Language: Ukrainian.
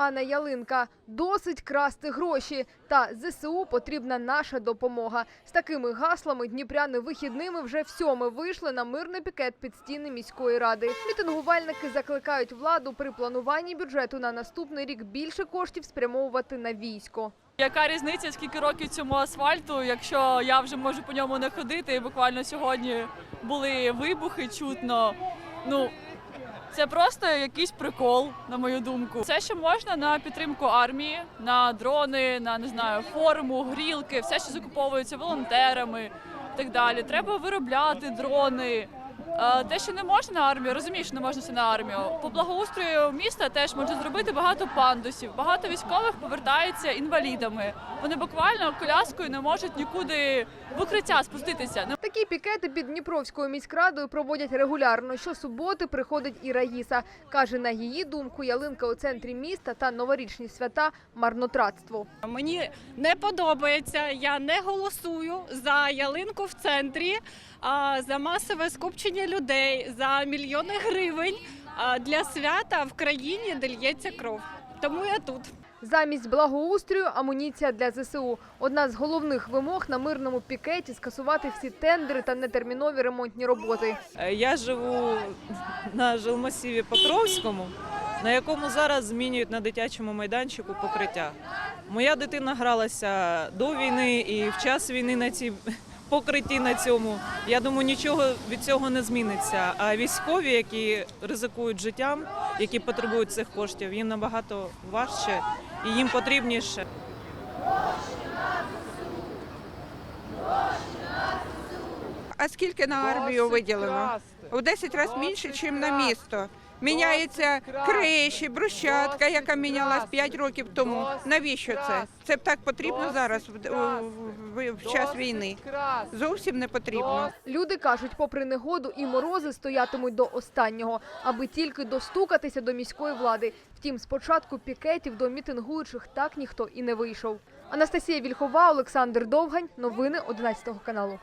Анна Ялинка. Досить красти гроші. Та ЗСУ потрібна наша допомога. З такими гаслами дніпряни вихідними вже всьоми вийшли на мирний пікет під стіни міської ради. Мітингувальники закликають владу при плануванні бюджету на наступний рік більше коштів спрямовувати на військо. Яка різниця, скільки років цьому асфальту, якщо я вже можу по ньому не ходити, і буквально сьогодні були вибухи чутно. Ну це просто якийсь прикол, на мою думку. Все, що можна на підтримку армії, на дрони, на не знаю, форму, грілки, все, що закуповується волонтерами і так далі. Треба виробляти дрони. Е, Те, що не можна на армію, розумієш, не можна це на армію. По благоустрою міста теж можна зробити багато пандусів. Багато військових повертаються інвалідами. Вони буквально коляскою не можуть нікуди в укриття спуститися. Такі пікети під Дніпровською міськрадою проводять регулярно. Щосуботи приходить і Раїса. Каже, на її думку, ялинка у центрі міста та новорічні свята – марнотратство. Мені не подобається. Я не голосую за ялинку в центрі, а, за масове скупчення людей, за мільйони гривень а, для свята в країні, де лється кров. Тому я тут. Замість благоустрою – амуніція для ЗСУ. Одна з головних вимог на мирному пікеті – скасувати всі тендери та нетермінові ремонтні роботи. Е, Я живу на жилмасиві Покровському, на якому зараз змінюють на дитячому майданчику покриття. Моя дитина гралася до війни і в час війни на цій покритті на цьому. Я думаю, нічого від цього не зміниться. А військові, які ризикують життям, які потребують цих коштів, їм набагато важче і їм потрібніше. А скільки на армію виділено? У 10 разів менше, ніж на місто. Міняється криші, брусчатка, яка мінялась 5 років тому. Навіщо це? Це б так потрібно зараз в час війни. Зовсім не потрібно. Люди кажуть, попри негоду і морози стоятимуть до останнього, аби тільки достукатися до міської влади. Втім, спочатку пікетів до мітингуючих так ніхто і не вийшов. Анастасія Вільхова, Олександр Довгань. Новини 11 каналу.